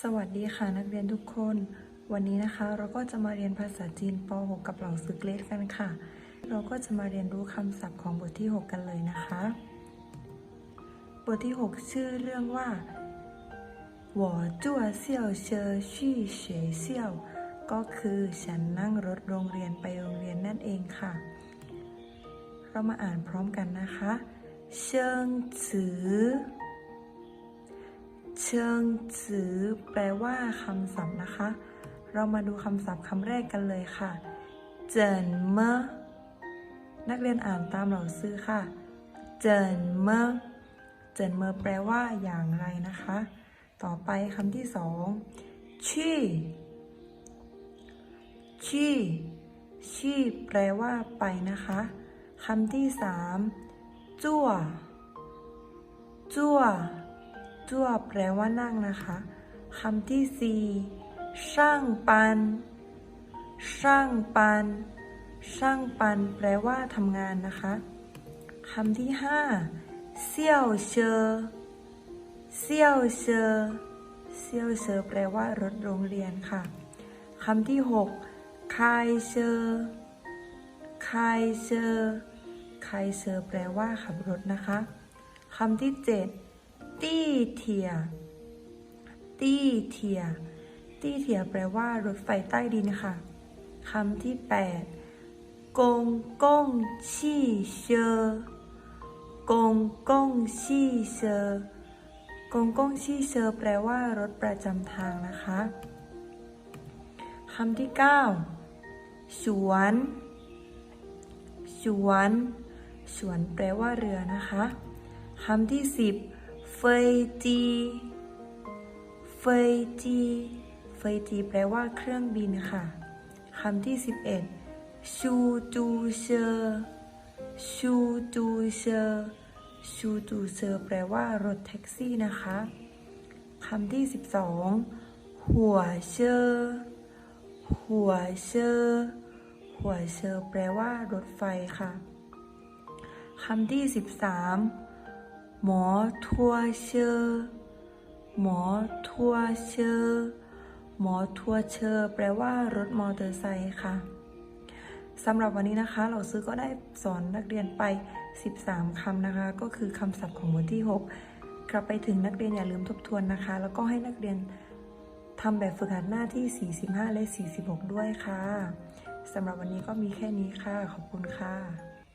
สวัสดีค่ะนักเรียนทุกคน วันนี้นะคะเราก็จะมาเรียนภาษาจีนป .6 กับเหล่าซึกเลสกันค่ะ เราก็จะมาเรียนรู้คำศัพท์ของบทที่ 6 กันเลยนะคะ บทที่ 6 ชื่อเรื่องว่า我坐校车去学校ก็คือฉันนั่งรถโรงเรียนไปโรงเรียนนั่นเองค่ะ เรามาอ่านพร้อมกันนะคะเชิงจือ เชิงจือแปลว่าคำศัพท์นะคะ เรามาดูคำศัพท์คำแรกกันเลยค่ะ เจินเมอนักเรียนอ่านตามเหล่าซื้อค่ะ เจินเมอเจินเมอแปลว่าอย่างไรนะคะ ต่อไปคำที่สองชี่ชี่ชี่แปลว่าไปนะคะคำที่สามจั่วจั่ว จั่วแปลว่านั่งนะคะคำที่สี่ช่างปัน ช่างปัน ช่างปัน แปลว่าทำงานนะคะคำที่ห้าเซี่ยวเชอเซี่ยวเชอเซี่ยวเชอแปลว่ารถโรงเรียนค่ะคำที่หกคายเชอคายเชอคายเชอแปลว่าขับรถนะคะคำที่เจ็ด ตี้เทีย ตี้เทีย ตี้เทียแปลว่ารถไฟใต้ดินค่ะคำที่แปดกงกงชี่เชอกงกงชี่เชอกงกงชี่เชอแปลว่ารถประจำทางนะคะคำที่เก้าสวนสวนสวนแปลว่าเรือนะคะคำที่สิบ เฟยจีเฟยจีเฟยจีแปลว่าเครื่องบินค่ะคำที่ 11 ชูจูเชอชูจูเชอชูจูเชอแปลว่ารถแท็กซี่นะคะคำที่ 12 หัวเชอหัวเชอหัวเชอแปลว่ารถไฟค่ะคำที่ 13 หมอทัวเชอหมอทัวเชอหมอทัวเชอแปลว่ารถมอเตอร์ไซค์ค่ะสำหรับวันนี้นะคะ เราซื้อก็ได้สอนนักเรียนไป 13คำนะคะ ก็คือคำศัพท์ของบทที่ 6 กลับไปถึงนักเรียนอย่าลืมทบทวนนะคะ แล้วก็ให้นักเรียนทำแบบฝึกหัดหน้าที่ 45 และ 46 ด้วยค่ะสำหรับวันนี้ก็มีแค่นี้ค่ะ ขอบคุณค่ะ